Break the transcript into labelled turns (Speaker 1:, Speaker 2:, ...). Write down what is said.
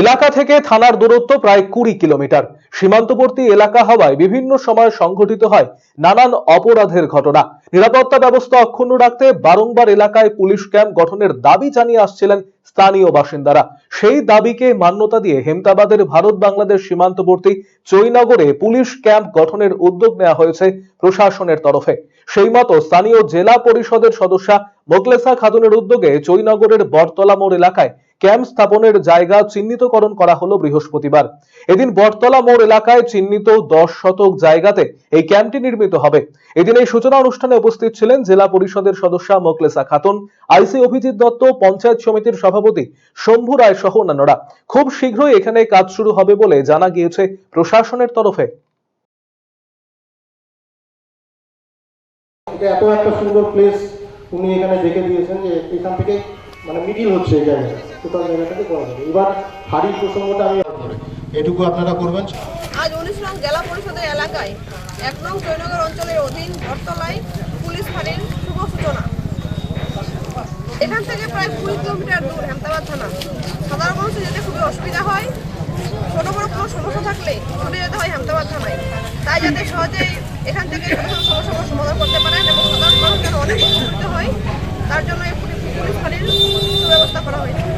Speaker 1: এলাকা থেকে থানার দূরত্ব প্রায় কুড়ি কিলোমিটার। সীমান্তবর্তী এলাকা হওয়ায় বিভিন্ন সময় সংঘটিত হয় নানান অপরাধের ঘটনা। নিরাপত্তা ব্যবস্থা অক্ষুণ্ণ রাখতে বারংবার এলাকায় পুলিশ ক্যাম্প গঠনের দাবি জানিয়ে আসছিলেন স্থানীয় বাসিন্দারা। সেই দাবিকে মান্যতা দিয়ে হেমতাবাদের ভারত বাংলাদেশ সীমান্তবর্তী চৈনগরে পুলিশ ক্যাম্প গঠনের উদ্যোগ নেওয়া হয়েছে প্রশাসনের তরফে। সেই মতো স্থানীয় জেলা পরিষদের সদস্যা মোকলেসা খাতুনের উদ্যোগে চৈনগরের বটতলা মোড় এলাকায় ক্যাম্প স্থাপনের জায়গা চিহ্নিতকরণ করা হলো বৃহস্পতিবার। এদিন বটতলা মোড় এলাকায় চিহ্নিত দশ শতক জায়গাতে এই ক্যাম্পটি নির্মিত হবে। এদিন এই সূচনা অনুষ্ঠানে উপস্থিত ছিলেন জেলা পরিষদের সদস্যা মোকলেসা খাতুন, আইসি অভিজিৎ দত্ত, পঞ্চায়েত সমিতির সভাপতি শম্ভু রায় সহ অন্যান্যরা। খুব শীঘ্রই এখানে কাজ শুরু হবে বলে জানা গিয়েছে প্রশাসনের তরফে।
Speaker 2: এত একটা সুন্দর প্লেস উনি এখানে দেখে দিয়েছেন যে এখান থেকে মানে মিডিল হচ্ছে এই জায়গাটা। টোটাল জায়গাটাকে করা যাবে। এবার হাড়ির প্রসঙ্গটা আমি এটুকু আপনারা করবেন?
Speaker 3: আজ উনিশ নং জেলা পরিষদের এলাকায় এক নং জয়নগর অঞ্চলের অধীন বটতলায় পুলিশ ফাঁড়ির শুভ সূচনা। এখান থেকে প্রায় কুড়ি কিলোমিটার দূর হেমতাবাদ থানা। সাধারণ মানুষের যেতে খুবই অসুবিধা হয়। ছোটো বড়ো কোনো সমস্যা থাকলে ছুটে যেতে হয় হেমতাবাদ থানায়। তাই যাতে সহজেই এখান থেকে সমস্যাগুলো সমাধান করতে পারেন এবং সাধারণ মানুষ যেন অনেক উপকৃত হয় তার জন্য এই পুলিশ পুলিশ ফাঁড়ির সুব্যবস্থা করা হয়েছে।